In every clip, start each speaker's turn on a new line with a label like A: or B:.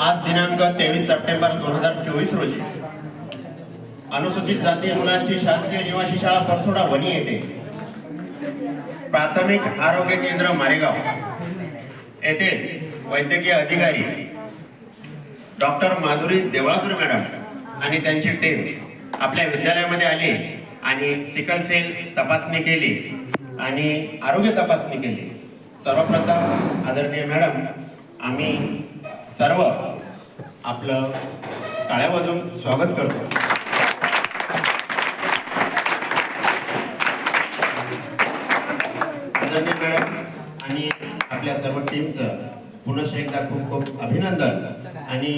A: आज दिनांक तेवीस सप्टेंबर दोन हजार चोवीस रोजी. अनुसूचित जाती मुलांची शासकीय निवासी शाळा परसोडा वणी येथे. प्राथमिक आरोग्य केंद्र मारेगाव. येथे वैद्यकीय अधिकारी डॉक्टर माधुरी देवळाकर मॅडम आणि त्यांची टीम आपल्या विद्यालयामध्ये आली आणि सिकल सेल तपासणी केली आणि आरोग्य तपासणी केली. सर्वप्रथम आदरणीय मॅडम आम्ही सर्व आपलं टाळ्या वाजवून स्वागत करतो. मॅडम आणि आपल्या सर्व टीमचं पुनश एकदा खूप खूप अभिनंदन. आणि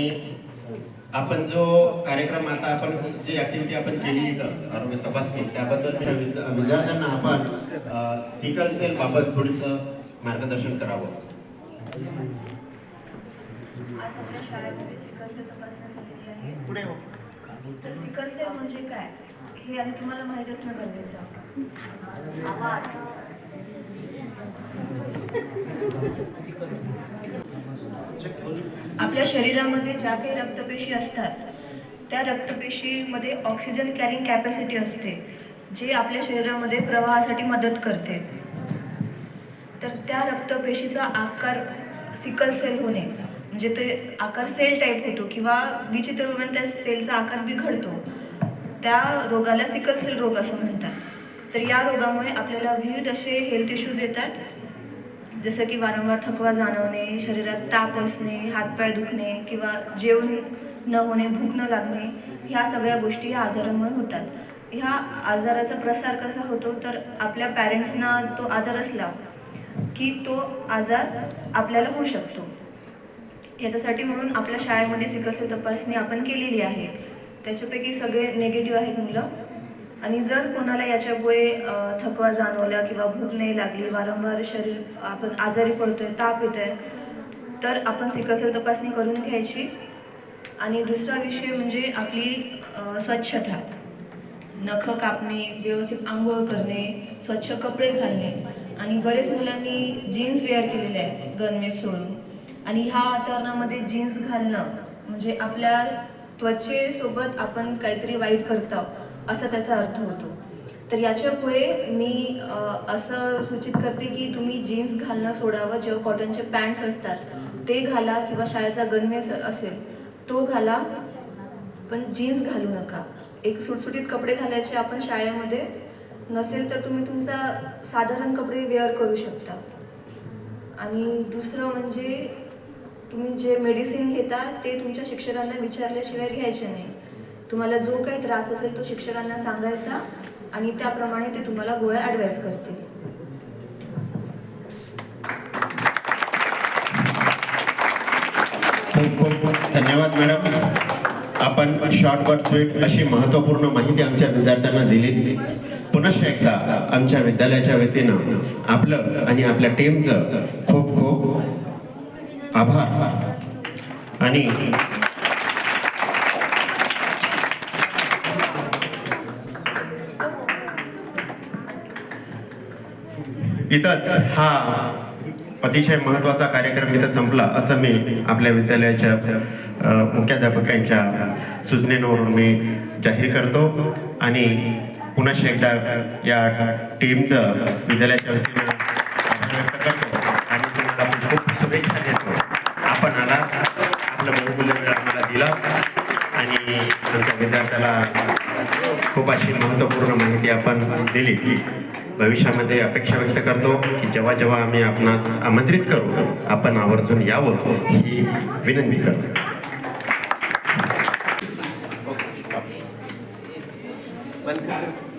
A: आपण जो कार्यक्रम आता आपण जी ऍक्टिव्हिटी आपण केली इथं आरोग्य तपासणी त्याबद्दल विद्यार्थ्यांना आपण सिकल सेल बाबत थोडस मार्गदर्शन करावं.
B: आज आपल्या शाळेमध्ये सिकल सेल तपासणी आहे
A: पुढे हो.
B: तर सिकलसेल म्हणजे काय? हे आधी तुम्हाला माहीत असणं गरजेचं आवाज आपल्या शरीरामध्ये ज्या काही रक्तपेशी असतात त्या रक्तपेशीमध्ये ऑक्सिजन कॅरिंग कॅपॅसिटी असते जे आपल्या शरीरामध्ये प्रवाहासाठी मदत करते. तर त्या रक्तपेशीचा आकार सिकल सेल होणे. म्हणजे ते आकार सेल टाईप होतो किंवा विचित्र प्रमाणे त्या सेलचा आकार बिघडतो त्या रोगाला सिकल सेल रोग असं म्हणतात. तर या रोगामुळे आपल्याला विविध असे हेल्थ इश्यूज येतात. जसं की वारंवार थकवा जाणवणे शरीरात ताप असणे हातपाय दुखणे किंवा जेवण न होणे भूक न लागणे ह्या सगळ्या गोष्टी ह्या आजारामुळे होतात. ह्या आजाराचा प्रसार कसा होतो? तर आपल्या पॅरेंट्सना तो आजार असला की तो आजार आपल्याला होऊ शकतो. याच्यासाठी म्हणून आपल्या शाळेमध्ये सिकलसेल तपासणी आपण केलेली आहे त्याच्यापैकी सगळे नेगेटिव्ह आहेत मुलं. आणि जर कोणाला याच्यामुळे थकवा जाणवला किंवा भूक नाही लागली वारंवार शरीर आपण आजारी पडतोय ताप येतोय तर आपण सिकलसेल तपासणी करून घ्यायची. आणि दुसरा विषय म्हणजे आपली स्वच्छता. नखं कापणे व्यवस्थित आंघोळ करणे स्वच्छ कपडे घालणे. आणि बरेच मुलांनी जीन्स वेअर केलेले आहेत गणवेश सोडून. आणि ह्या वातावरणामध्ये जीन्स घालणं म्हणजे आपल्या त्वचेसोबत आपण काहीतरी वाईट करतो असा त्याचा अर्थ होतो. तर याच्यामुळे मी असं सूचित करते की तुम्ही जीन्स घालणं सोडावं जेव्हा कॉटनचे पॅन्ट्स असतात ते घाला किंवा शाळेचा गणवेश असेल तो घाला पण जीन्स घालू नका. एक सुटसुटीत कपडे घालायचे आपण शाळेमध्ये नसेल तर तुम्ही तुमचा साधारण कपडे वेअर करू शकता. आणि दुसरं म्हणजे तुम्ही जे मेडिसिन घेता ते तुमच्या शिक्षकांना विचारल्याशिवाय घ्यायचे नाही. तुम्हाला जो काही त्रास असेल तो शिक्षकांना सांगायचा आणि त्याप्रमाणे ते तुम्हाला गोळ्या ॲडवाईस करतील.
A: खूप खूप धन्यवाद मॅडम आपण शॉर्ट बट स्वीट अशी महत्त्वपूर्ण माहिती आमच्या विद्यार्थ्यांना दिली. पुनश्च एकदा आमच्या विद्यालयाच्या वतीनं आपलं आणि आपल्या टीमचं खूप खूप आभार. आणि इथंच हा अतिशय महत्त्वाचा कार्यक्रम इथं संपला असं मी आपल्या विद्यालयाच्या मुख्याध्यापकांच्या सूचनेवरून मी जाहीर करतो. आणि पुन्हा एकदा या टीमचं विद्यालयाच्या वतीनं आपलं बहुमूल्य वेळ आम्हाला दिला. आणि आमच्या विद्यार्थ्याला खूप अशी महत्त्वपूर्ण माहिती आपण दिली. भविष्यामध्ये अपेक्षा व्यक्त करतो की जेव्हा जेव्हा आम्ही आपणास आमंत्रित करू आपण आवर्जून यावं ही विनंती करतो.
C: Thank you.